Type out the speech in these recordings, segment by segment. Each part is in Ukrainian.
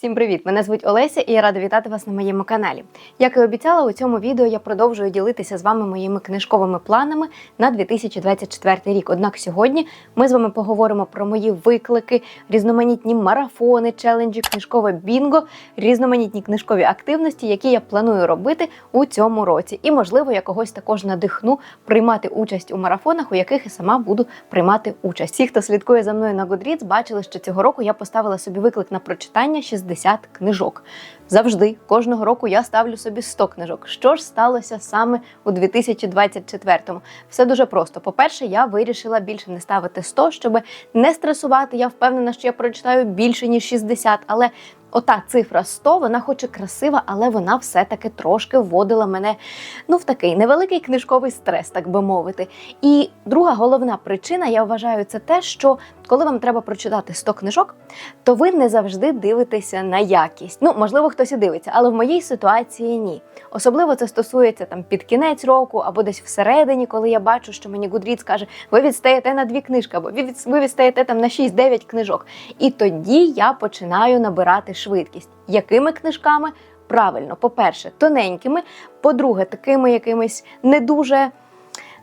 Всім привіт! Мене звуть Олеся і я рада вітати вас на моєму каналі. Як і обіцяла, у цьому відео я продовжую ділитися з вами моїми книжковими планами на 2024 рік. Однак сьогодні ми з вами поговоримо про мої виклики, різноманітні марафони, челенджі, книжкове бінго, різноманітні книжкові активності, які я планую робити у цьому році. І, можливо, я когось також надихну приймати участь у марафонах, у яких і сама буду приймати участь. Всі, хто слідкує за мною на Goodreads, бачили, що цього року я поставила собі виклик на прочитання 60 книжок. Завжди кожного року я ставлю собі 100 книжок. Що ж сталося саме у 2024-му? Все дуже просто. По-перше, я вирішила більше не ставити 100, щоб не стресувати. Я впевнена, що я прочитаю більше ніж 60, але Ота цифра 100, вона хоч і красива, але вона все-таки трошки вводила мене ну, в такий невеликий книжковий стрес, так би мовити. І друга головна причина, я вважаю, це те, що коли вам треба прочитати 100 книжок, то ви не завжди дивитеся на якість. Ну, можливо, хтось і дивиться, але в моїй ситуації ні. Особливо це стосується там під кінець року або десь всередині, коли я бачу, що мені Goodreads каже, ви відстаєте на дві книжки, або ви відстаєте там на 6-9 книжок. І тоді я починаю набирати швидкість. Якими книжками? Правильно, по-перше, тоненькими, по-друге, такими якимись не дуже,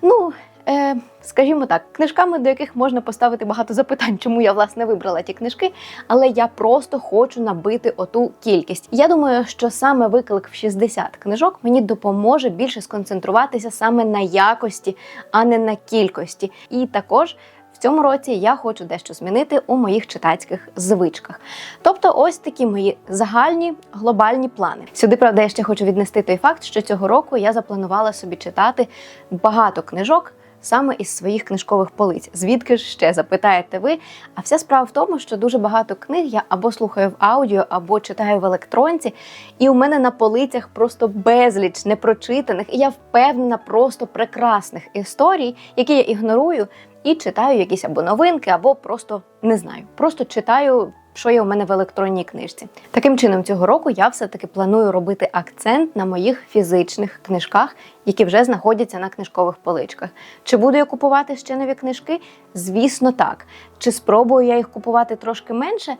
ну. Е, скажімо так, книжками, до яких можна поставити багато запитань, чому я власне вибрала ті книжки, але я просто хочу набити оту кількість. Я думаю, що саме виклик в 60 книжок мені допоможе більше сконцентруватися саме на якості, а не на кількості. І також. Цьому році я хочу дещо змінити у моїх читацьких звичках. Тобто, ось такі мої загальні глобальні плани. Сюди, правда, я ще хочу віднести той факт, що цього року я запланувала собі читати багато книжок. Саме із своїх книжкових полиць. Звідки ж ще запитаєте ви? А вся справа в тому, що дуже багато книг я або слухаю в аудіо, або читаю в електронці, і у мене на полицях просто безліч непрочитаних, і я впевнена, просто прекрасних історій, які я ігнорую, і читаю якісь або новинки, або просто не знаю. Просто читаю. Що є у мене в електронній книжці. Таким чином, цього року я все-таки планую робити акцент на моїх фізичних книжках, які вже знаходяться на книжкових поличках. Чи буду я купувати ще нові книжки? Звісно, так. Чи спробую я їх купувати трошки менше?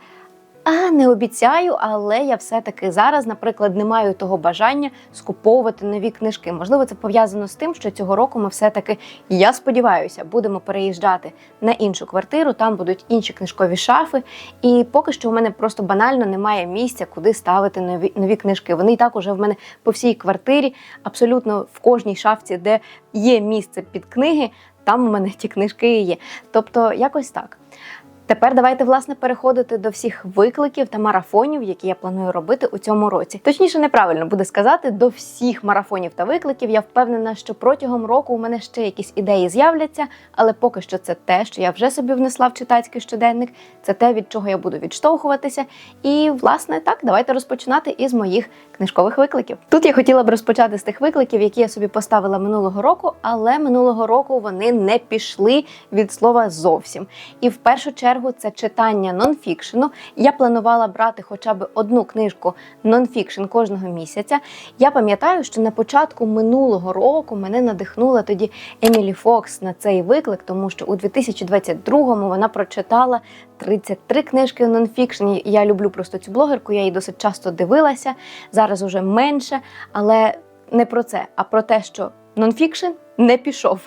А не обіцяю, але я все-таки зараз, наприклад, не маю того бажання скуповувати нові книжки. Можливо, це пов'язано з тим, що цього року ми все-таки, я сподіваюся, будемо переїжджати на іншу квартиру. Там будуть інші книжкові шафи. І поки що у мене просто банально немає місця, куди ставити нові нові книжки. Вони і так уже в мене по всій квартирі, абсолютно в кожній шафці, де є місце під книги, там у мене ті книжки є. Тобто, якось так. Тепер давайте власне переходити до всіх викликів та марафонів, які я планую робити у цьому році. Точніше, неправильно буде сказати до всіх марафонів та викликів. Я впевнена, що протягом року у мене ще якісь ідеї з'являться, але поки що це те, що я вже собі внесла в читацький щоденник. Це те, від чого я буду відштовхуватися. І власне так, давайте розпочинати із моїх книжкових викликів. Тут я хотіла б розпочати з тих викликів, які я собі поставила минулого року, але минулого року вони не пішли від слова зовсім. І в першу чергу це читання нонфікшену. Я планувала брати хоча б одну книжку нонфікшн кожного місяця. Я пам'ятаю, що на початку минулого року мене надихнула тоді Емілі Фокс на цей виклик, тому що у 2022-му вона прочитала 33 книжки нонфікшн. Я люблю просто цю блогерку, я її досить часто дивилася. Зараз уже менше, але не про це, а про те, що нонфікшн не пішов.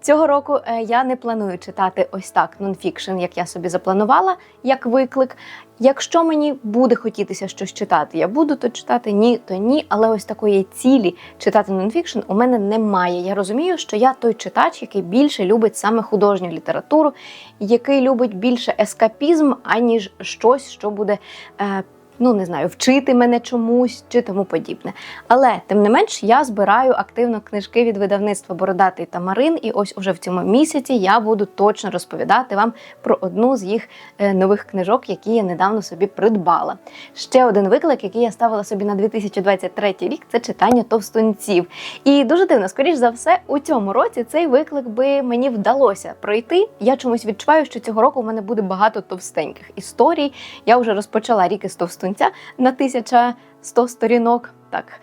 Цього року е, я не планую читати ось так нонфікшн, як я собі запланувала, як виклик. Якщо мені буде хотітися щось читати, я буду то читати, ні, то ні. Але ось такої цілі читати нонфікшн у мене немає. Я розумію, що я той читач, який більше любить саме художню літературу, який любить більше ескапізм, аніж щось, що буде. Е, Ну, не знаю, вчити мене чомусь чи тому подібне. Але тим не менш я збираю активно книжки від видавництва Бородатий Тамарин, і ось уже в цьому місяці я буду точно розповідати вам про одну з їх е, нових книжок, які я недавно собі придбала. Ще один виклик, який я ставила собі на 2023 рік, це читання товстунців. І дуже дивно, скоріш за все, у цьому році цей виклик би мені вдалося пройти. Я чомусь відчуваю, що цього року в мене буде багато товстеньких історій. Я вже розпочала рік із товстунця на 1100 сторінок. Так,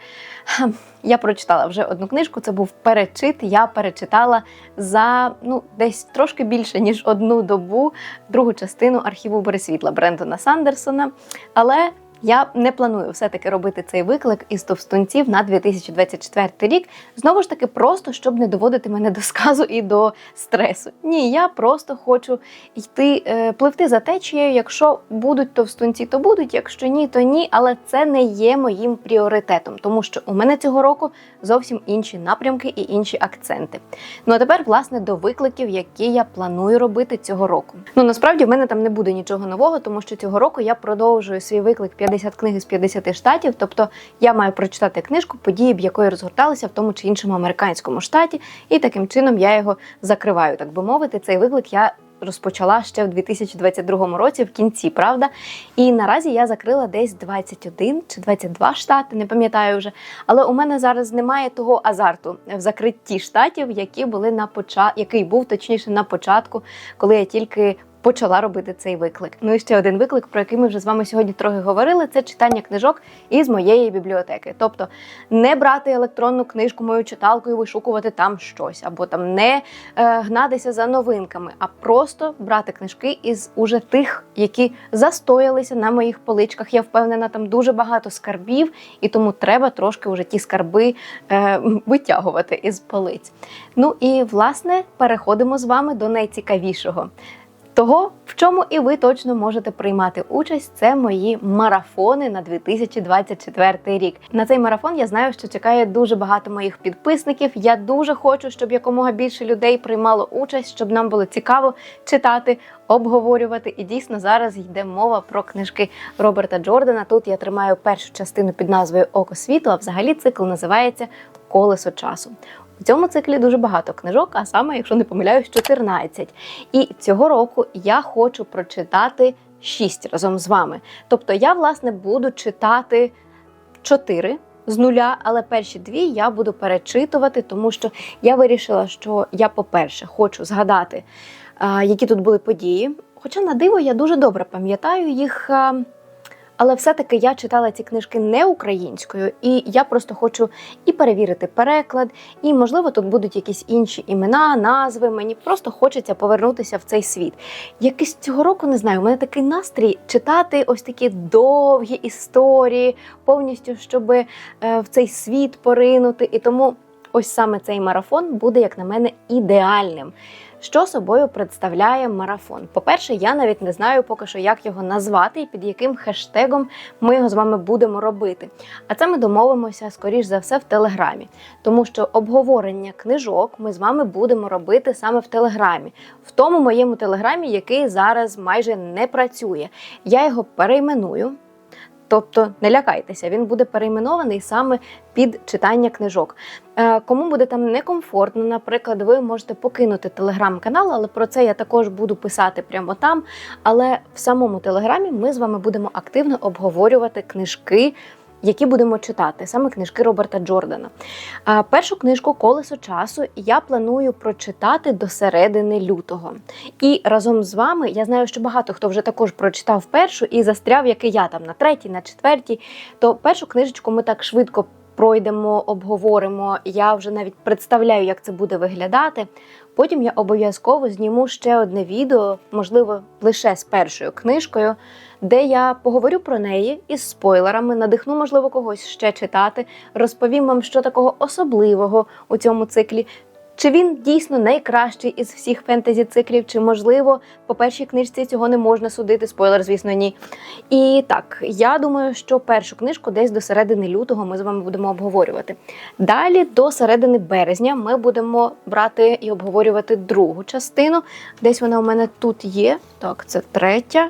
я прочитала вже одну книжку. Це був перечит. Я перечитала за ну десь трошки більше ніж одну добу другу частину архіву Бересвітла Брендона Сандерсона. Але Я не планую все-таки робити цей виклик із товстунців на 2024 рік. Знову ж таки, просто щоб не доводити мене до сказу і до стресу. Ні, я просто хочу йти е, пливти за течією. Якщо будуть товстунці, то будуть. Якщо ні, то ні. Але це не є моїм пріоритетом, тому що у мене цього року зовсім інші напрямки і інші акценти. Ну а тепер, власне, до викликів, які я планую робити цього року. Ну насправді в мене там не буде нічого нового, тому що цього року я продовжую свій виклик 50 книг з 50 штатів. Тобто я маю прочитати книжку, події б якої розгорталися в тому чи іншому американському штаті, і таким чином я його закриваю, так би мовити. Цей виклик я. Розпочала ще в 2022 році в кінці, правда? І наразі я закрила десь 21 чи 22 штати, не пам'ятаю вже. Але у мене зараз немає того азарту в закритті штатів, які були на поча... який був точніше на початку, коли я тільки почала робити цей виклик. Ну і ще один виклик, про який ми вже з вами сьогодні трохи говорили, це читання книжок із моєї бібліотеки. Тобто не брати електронну книжку мою читалку і вишукувати там щось, або там не е, гнатися за новинками, а просто брати книжки із уже тих, які застоялися на моїх поличках. Я впевнена, там дуже багато скарбів, і тому треба трошки вже ті скарби е, витягувати із полиць. Ну і власне переходимо з вами до найцікавішого. Того, в чому і ви точно можете приймати участь, це мої марафони на 2024 рік. На цей марафон я знаю, що чекає дуже багато моїх підписників. Я дуже хочу, щоб якомога більше людей приймало участь, щоб нам було цікаво читати, обговорювати. І дійсно зараз йде мова про книжки Роберта Джордана. Тут я тримаю першу частину під назвою Око світу, а взагалі цикл називається Колесо часу. У цьому циклі дуже багато книжок, а саме, якщо не помиляюсь, 14. І цього року я хочу прочитати 6 разом з вами. Тобто я, власне, буду читати 4 з нуля, але перші дві я буду перечитувати, тому що я вирішила, що я, по-перше, хочу згадати, які тут були події. Хоча на диво я дуже добре пам'ятаю їх. Але все-таки я читала ці книжки не українською, і я просто хочу і перевірити переклад, і, можливо, тут будуть якісь інші імена, назви. Мені просто хочеться повернутися в цей світ. Якийсь цього року не знаю, у мене такий настрій читати ось такі довгі історії, повністю, щоб е, в цей світ поринути. І тому ось саме цей марафон буде, як на мене, ідеальним. Що собою представляє марафон? По-перше, я навіть не знаю поки що, як його назвати і під яким хештегом ми його з вами будемо робити. А це ми домовимося, скоріш за все, в Телеграмі, тому що обговорення книжок ми з вами будемо робити саме в Телеграмі, в тому моєму телеграмі, який зараз майже не працює. Я його перейменую. Тобто не лякайтеся, він буде перейменований саме під читання книжок. Е, кому буде там некомфортно, наприклад, ви можете покинути телеграм-канал, але про це я також буду писати прямо там. Але в самому телеграмі ми з вами будемо активно обговорювати книжки які будемо читати, саме книжки Роберта Джордана. Першу книжку Колесо часу я планую прочитати до середини лютого. І разом з вами я знаю, що багато хто вже також прочитав першу і застряв, як і я там на третій, на четвертій. То першу книжечку ми так швидко. Пройдемо, обговоримо. Я вже навіть представляю, як це буде виглядати. Потім я обов'язково зніму ще одне відео, можливо, лише з першою книжкою, де я поговорю про неї із спойлерами, надихну, можливо, когось ще читати, розповім вам, що такого особливого у цьому циклі, чи він дійсно найкращий із всіх фентезі-циклів, чи, можливо, по першій книжці цього не можна судити, спойлер, звісно, ні. І так, я думаю, що першу книжку десь до середини лютого ми з вами будемо обговорювати. Далі, до середини березня, ми будемо брати і обговорювати другу частину. Десь вона у мене тут є. Так, це третя.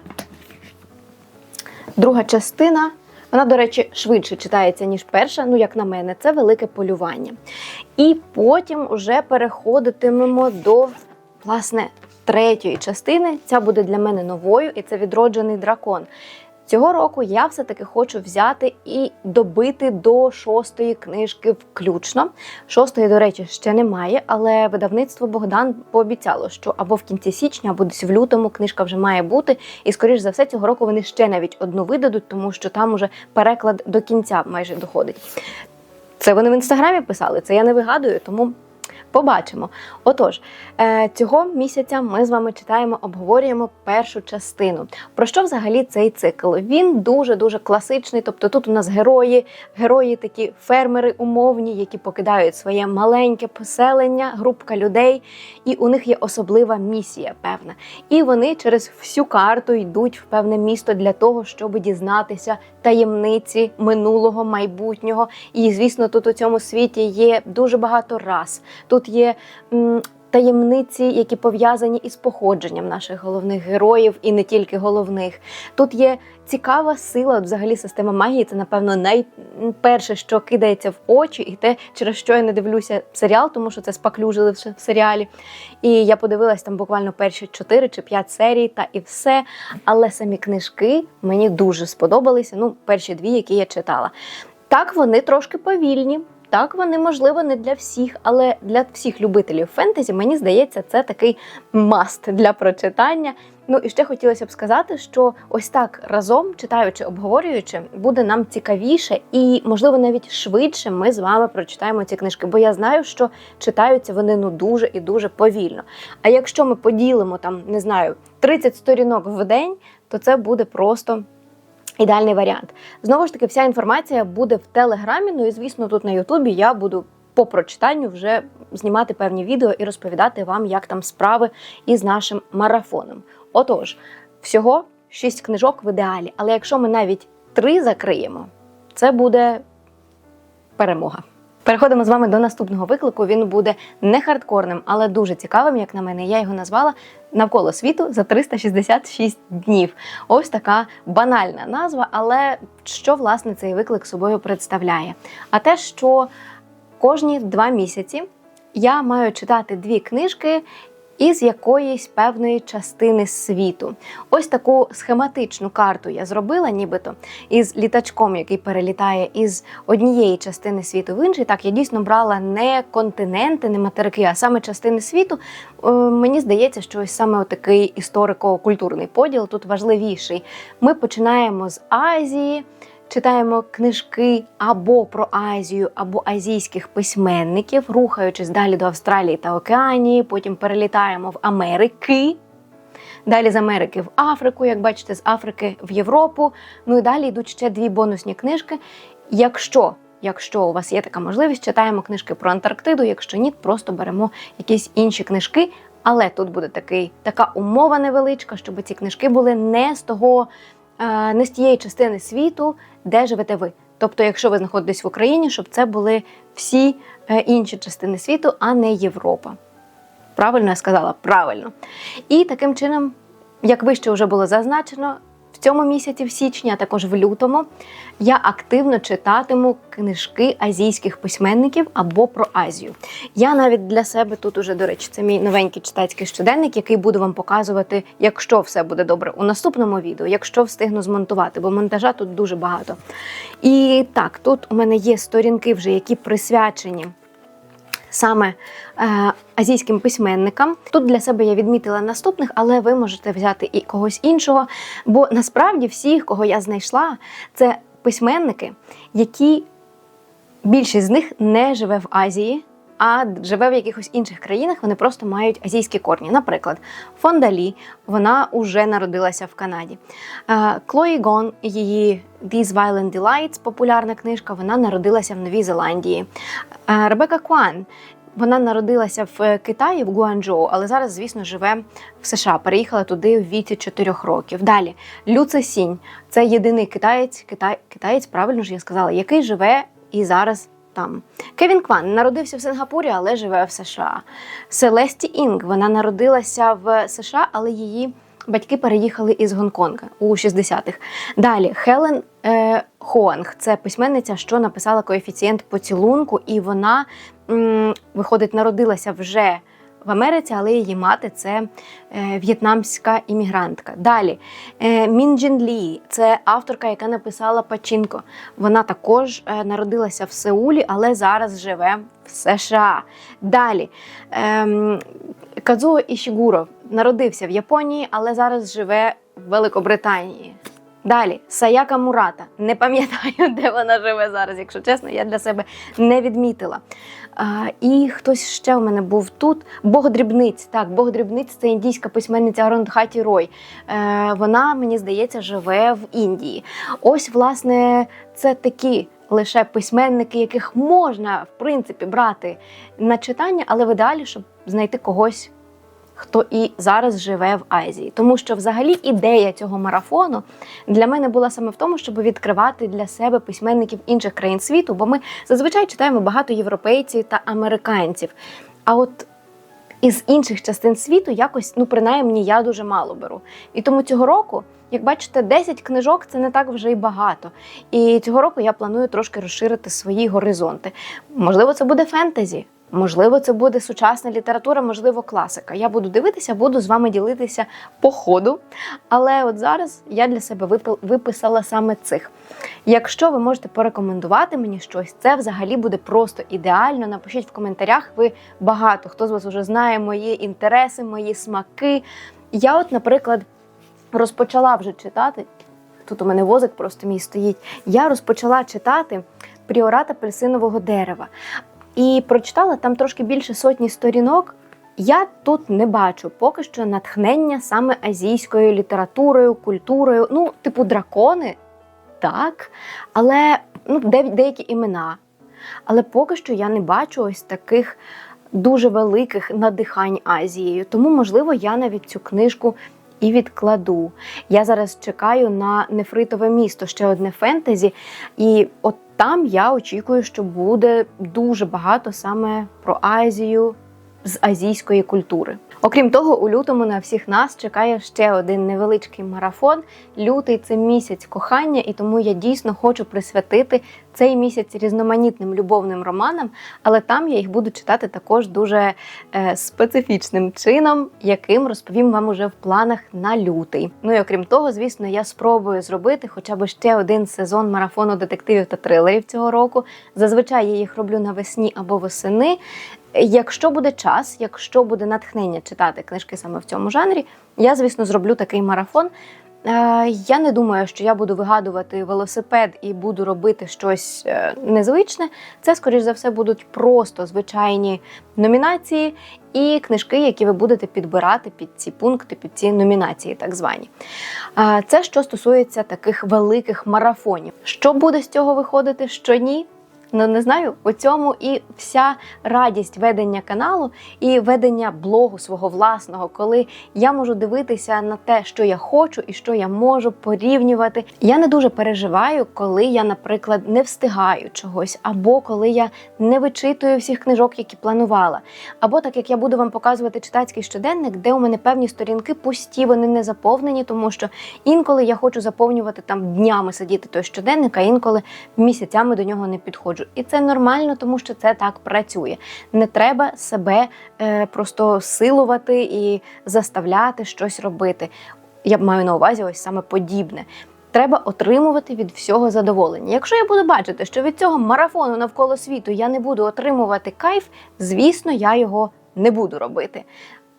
Друга частина. Вона, до речі, швидше читається, ніж перша, ну, як на мене, це велике полювання. І потім вже переходитимемо до, власне, третьої частини. Ця буде для мене новою, і це відроджений дракон. Цього року я все-таки хочу взяти і добити до шостої книжки включно. Шостої, до речі, ще немає, але видавництво Богдан пообіцяло, що або в кінці січня, або десь в лютому книжка вже має бути. І, скоріш за все, цього року вони ще навіть одну видадуть, тому що там уже переклад до кінця майже доходить. Це вони в інстаграмі писали, це я не вигадую, тому Побачимо. Отож, е, цього місяця ми з вами читаємо, обговорюємо першу частину. Про що взагалі цей цикл? Він дуже дуже класичний. Тобто тут у нас герої, герої такі фермери умовні, які покидають своє маленьке поселення, групка людей, і у них є особлива місія, певна. І вони через всю карту йдуть в певне місто для того, щоб дізнатися таємниці минулого, майбутнього. І звісно, тут у цьому світі є дуже багато рас. Тут є таємниці, які пов'язані із походженням наших головних героїв, і не тільки головних. Тут є цікава сила, взагалі система магії. Це, напевно, найперше, що кидається в очі, і те, через що я не дивлюся серіал, тому що це спаклюжили в серіалі. І я подивилась там буквально перші 4 чи 5 серій, та і все. Але самі книжки мені дуже сподобалися. Ну, перші дві, які я читала. Так, вони трошки повільні. Так, вони можливо не для всіх, але для всіх любителів фентезі, мені здається, це такий маст для прочитання. Ну і ще хотілося б сказати, що ось так разом, читаючи, обговорюючи, буде нам цікавіше і, можливо, навіть швидше ми з вами прочитаємо ці книжки. Бо я знаю, що читаються вони ну дуже і дуже повільно. А якщо ми поділимо там, не знаю, 30 сторінок в день, то це буде просто. Ідеальний варіант. Знову ж таки, вся інформація буде в Телеграмі. Ну і звісно, тут на Ютубі я буду по прочитанню вже знімати певні відео і розповідати вам, як там справи із нашим марафоном. Отож, всього 6 книжок в ідеалі. Але якщо ми навіть три закриємо, це буде перемога. Переходимо з вами до наступного виклику. Він буде не хардкорним, але дуже цікавим, як на мене. Я його назвала навколо світу за 366 днів. Ось така банальна назва. Але що власне цей виклик собою представляє? А те, що кожні два місяці я маю читати дві книжки. Із якоїсь певної частини світу. Ось таку схематичну карту я зробила, нібито із літачком, який перелітає із однієї частини світу в інший. Так, я дійсно брала не континенти, не материки, а саме частини світу. Е, мені здається, що ось саме такий історико-культурний поділ тут важливіший. Ми починаємо з Азії. Читаємо книжки або про Азію, або азійських письменників, рухаючись далі до Австралії та Океанії. Потім перелітаємо в Америки. Далі з Америки в Африку, як бачите, з Африки в Європу. Ну і далі йдуть ще дві бонусні книжки. Якщо якщо у вас є така можливість, читаємо книжки про Антарктиду. Якщо ні, просто беремо якісь інші книжки. Але тут буде такий, така умова невеличка, щоб ці книжки були не з того, не з тієї частини світу, де живете ви. Тобто, якщо ви знаходитесь в Україні, щоб це були всі е, інші частини світу, а не Європа. Правильно я сказала? Правильно. І таким чином, як вище вже було зазначено, в цьому місяці, в січні, а також в лютому, я активно читатиму книжки азійських письменників або про Азію. Я навіть для себе тут уже, до речі, це мій новенький читацький щоденник, який буду вам показувати, якщо все буде добре у наступному відео, якщо встигну змонтувати, бо монтажа тут дуже багато. І так, тут у мене є сторінки, вже які присвячені саме е, азійським письменникам. Тут для себе я відмітила наступних, але ви можете взяти і когось іншого. Бо насправді всіх, кого я знайшла, це письменники, які більшість з них не живе в Азії. А живе в якихось інших країнах, вони просто мають азійські корні. Наприклад, Фондалі, вона уже народилася в Канаді. Е, Клої Гон, її These Violent Delights, популярна книжка, вона народилася в Новій Зеландії. Е, Ребека Куан, вона народилася в Китаї, в Гуанчжоу, але зараз, звісно, живе в США. Переїхала туди в віці 4 років. Далі Лю Цесінь, це єдиний китаєць, китай, китаєць, правильно ж я сказала, який живе і зараз там. Кевін Кван народився в Сингапурі, але живе в США. Селесті Інг вона народилася в США, але її батьки переїхали із Гонконга у 60-х. Далі Хелен е, Хоанг це письменниця, що написала коефіцієнт поцілунку, і вона м, виходить, народилася вже. В Америці, але її мати це е, в'єтнамська іммігрантка. Далі е, Мін Джін Лі, це авторка, яка написала Пачінко. Вона також е, народилася в Сеулі, але зараз живе в США. Далі е, Казуо Ішігуро народився в Японії, але зараз живе в Великобританії. Далі Саяка Мурата. Не пам'ятаю, де вона живе зараз, якщо чесно, я для себе не відмітила. А, і хтось ще у мене був тут. Бог дрібниць. Так, Бог дрібниць це індійська письменниця Арондхаті Рой. Е, вона, мені здається, живе в Індії. Ось, власне, це такі. Лише письменники, яких можна в принципі брати на читання, але в ідеалі, щоб знайти когось хто і зараз живе в Азії. Тому що, взагалі, ідея цього марафону для мене була саме в тому, щоб відкривати для себе письменників інших країн світу, бо ми зазвичай читаємо багато європейців та американців. А от із інших частин світу якось, ну принаймні, я дуже мало беру. І тому цього року. Як бачите, 10 книжок це не так вже й багато. І цього року я планую трошки розширити свої горизонти. Можливо, це буде фентезі, Можливо, це буде сучасна література, можливо, класика. Я буду дивитися, буду з вами ділитися по ходу. Але от зараз я для себе виписала саме цих. Якщо ви можете порекомендувати мені щось, це взагалі буде просто ідеально. Напишіть в коментарях. Ви багато хто з вас вже знає мої інтереси, мої смаки. Я, от, наприклад, розпочала вже читати. Тут у мене возик просто мій стоїть. Я розпочала читати пріорат апельсинового дерева. І прочитала там трошки більше сотні сторінок. Я тут не бачу поки що натхнення саме азійською літературою, культурою. Ну, типу, дракони, так, але ну, деякі імена. Але поки що я не бачу ось таких дуже великих надихань Азією. Тому, можливо, я навіть цю книжку і відкладу. Я зараз чекаю на нефритове місто, ще одне фентезі. І от там я очікую, що буде дуже багато саме про Азію з азійської культури. Окрім того, у лютому на всіх нас чекає ще один невеличкий марафон. Лютий це місяць кохання, і тому я дійсно хочу присвятити цей місяць різноманітним любовним романам, але там я їх буду читати також дуже е, специфічним чином, яким розповім вам уже в планах на лютий. Ну і окрім того, звісно, я спробую зробити хоча б ще один сезон марафону детективів та трилерів цього року. Зазвичай я їх роблю навесні або восени. Якщо буде час, якщо буде натхнення читати книжки саме в цьому жанрі, я, звісно, зроблю такий марафон. Е, я не думаю, що я буду вигадувати велосипед і буду робити щось е, незвичне. Це, скоріш за все, будуть просто звичайні номінації і книжки, які ви будете підбирати під ці пункти, під ці номінації, так звані. Е, це що стосується таких великих марафонів. Що буде з цього виходити, що ні? Ну не знаю, у цьому і вся радість ведення каналу і ведення блогу свого власного, коли я можу дивитися на те, що я хочу і що я можу порівнювати. Я не дуже переживаю, коли я, наприклад, не встигаю чогось, або коли я не вичитую всіх книжок, які планувала. Або так як я буду вам показувати читацький щоденник, де у мене певні сторінки пусті, вони не заповнені, тому що інколи я хочу заповнювати там днями сидіти той щоденник, а інколи місяцями до нього не підходжу. І це нормально, тому що це так працює. Не треба себе е, просто силувати і заставляти щось робити. Я маю на увазі ось саме подібне. Треба отримувати від всього задоволення. Якщо я буду бачити, що від цього марафону навколо світу я не буду отримувати кайф, звісно, я його не буду робити.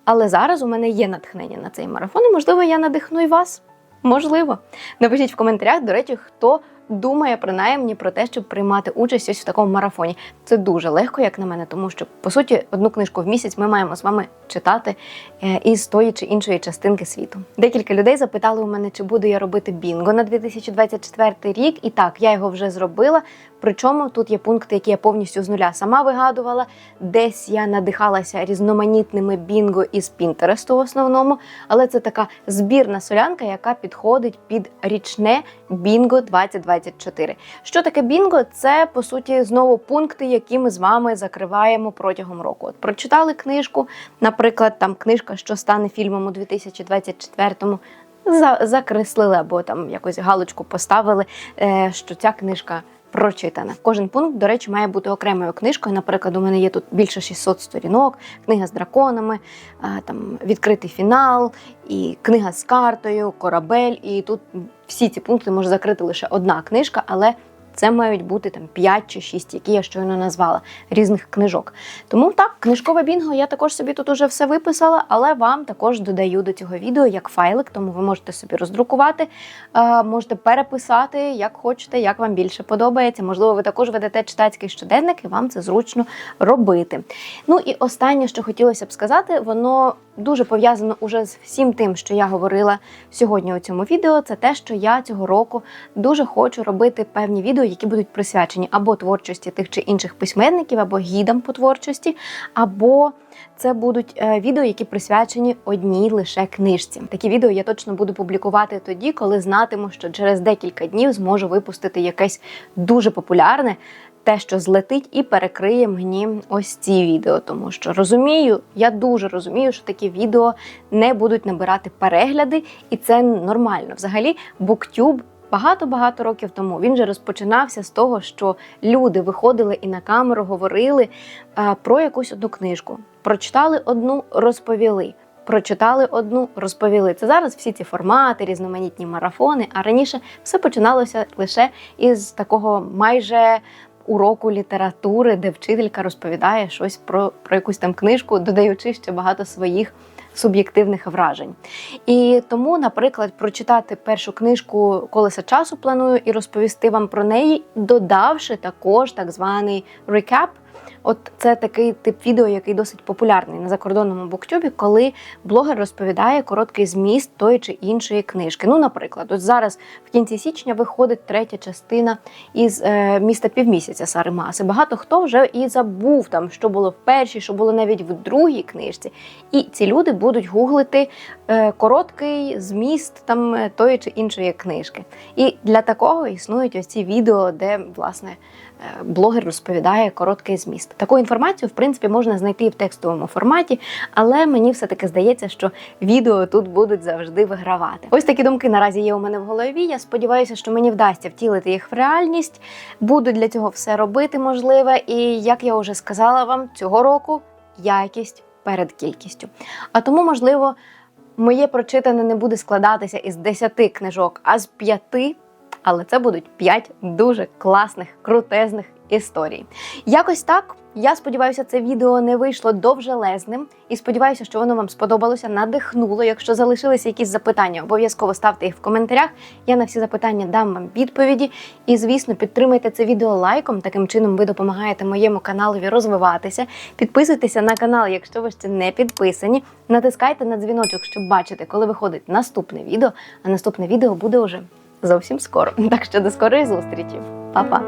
Але зараз у мене є натхнення на цей марафон, і можливо, я надихну і вас. Можливо. Напишіть в коментарях, до речі, хто думає принаймні про те, щоб приймати участь ось в такому марафоні. Це дуже легко, як на мене, тому що по суті одну книжку в місяць ми маємо з вами читати е, із тої чи іншої частинки світу. Декілька людей запитали у мене, чи буду я робити бінго на 2024 рік. І так, я його вже зробила. Причому тут є пункти, які я повністю з нуля сама вигадувала. Десь я надихалася різноманітними бінго із Пінтересту в основному, але це така збірна солянка, яка підходить під річне бінго 2024. Що таке бінго? Це по суті знову пункти, які ми з вами закриваємо протягом року. От прочитали книжку, наприклад, там книжка, що стане фільмом у 2024-му, Закреслили або там якось галочку поставили, е, що ця книжка прочитана. Кожен пункт, до речі, має бути окремою книжкою. Наприклад, у мене є тут більше 600 сторінок, книга з драконами, там відкритий фінал, і книга з картою, корабель. І тут всі ці пункти може закрити лише одна книжка, але це мають бути там 5 чи 6, які я щойно назвала, різних книжок. Тому так, книжкове бінго я також собі тут уже все виписала, але вам також додаю до цього відео як файлик, тому ви можете собі роздрукувати, е, можете переписати, як хочете, як вам більше подобається. Можливо, ви також ведете читацький щоденник, і вам це зручно робити. Ну і останнє, що хотілося б сказати, воно дуже пов'язано уже з всім тим, що я говорила сьогодні у цьому відео. Це те, що я цього року дуже хочу робити певні відео, які будуть присвячені або творчості тих чи інших письменників, або гідам по творчості, або це будуть е, відео, які присвячені одній лише книжці. Такі відео я точно буду публікувати тоді, коли знатиму, що через декілька днів зможу випустити якесь дуже популярне. Те, що злетить і перекриє мені ось ці відео, тому що розумію, я дуже розумію, що такі відео не будуть набирати перегляди, і це нормально. Взагалі, BookTube багато-багато років тому він же розпочинався з того, що люди виходили і на камеру говорили а, про якусь одну книжку. Прочитали одну, розповіли. Прочитали одну, розповіли. Це зараз всі ці формати, різноманітні марафони. А раніше все починалося лише із такого майже уроку літератури, де вчителька розповідає щось про, про якусь там книжку, додаючи ще багато своїх суб'єктивних вражень. І тому, наприклад, прочитати першу книжку Колеса часу планую і розповісти вам про неї, додавши також так званий рекап. От це такий тип відео, який досить популярний на закордонному буктюбі, коли блогер розповідає короткий зміст тої чи іншої книжки. Ну, наприклад, ось зараз в кінці січня виходить третя частина із е, міста півмісяця Сари Маси. Багато хто вже і забув там, що було в першій, що було навіть в другій книжці. І ці люди будуть гуглити е, короткий зміст там е, тої чи іншої книжки. І для такого існують ось ці відео, де власне. Е, Блогер розповідає короткий зміст. Таку інформацію, в принципі, можна знайти і в текстовому форматі, але мені все-таки здається, що відео тут будуть завжди вигравати. Ось такі думки наразі є у мене в голові. Я сподіваюся, що мені вдасться втілити їх в реальність. Буду для цього все робити можливе. І як я вже сказала вам, цього року якість перед кількістю. А тому, можливо, моє прочитане не буде складатися із 10 книжок, а з 5 але це будуть 5 дуже класних, крутезних історій. Якось так. Я сподіваюся, це відео не вийшло довжелезним і сподіваюся, що воно вам сподобалося, надихнуло. Якщо залишилися якісь запитання, обов'язково ставте їх в коментарях. Я на всі запитання дам вам відповіді. І, звісно, підтримайте це відео лайком. Таким чином ви допомагаєте моєму каналові розвиватися. Підписуйтеся на канал, якщо ви ще не підписані. Натискайте на дзвіночок, щоб бачити, коли виходить наступне відео. А наступне відео буде уже зовсім скоро. Так що до скорої зустрічі, Па-па!